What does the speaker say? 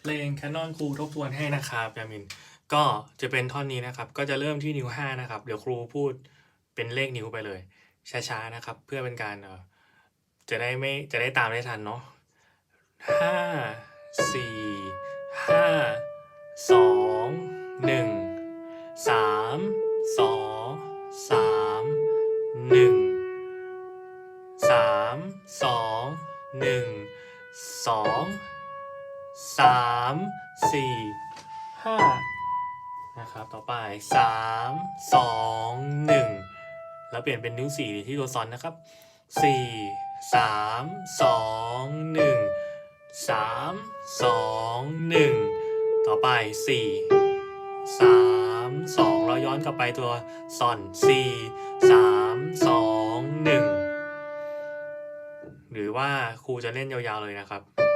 เพลง Canon ครูทบทวนให้นะครับยามิน ก็จะเป็นท่อนนี้นะครับ ก็จะเริ่มที่นิ้วห้านะครับ เดี๋ยวครูพูดเป็นเลขนิ้วไปเลย ช้าๆนะครับ เพื่อเป็นการเออจะได้ไม่จะได้ตามได้ทันเนาะห้าสี่ห้าสองหนึ่งสามสองสามหนึ่งสามสองหนึ่งสอง สามสี่ห้านะครับ ต่อไปสามสองหนึ่งแล้วเปลี่ยนเป็นนิ้วสี่ที่ตัวซอนนะครับสี่สามสองหนึ่งสามสองหนึ่งต่อไปสี่สามสองเราย้อนกลับไปตัวซอนสี่สามสองหนึ่งหรือว่าครูจะเล่นยาวๆเลยนะครับ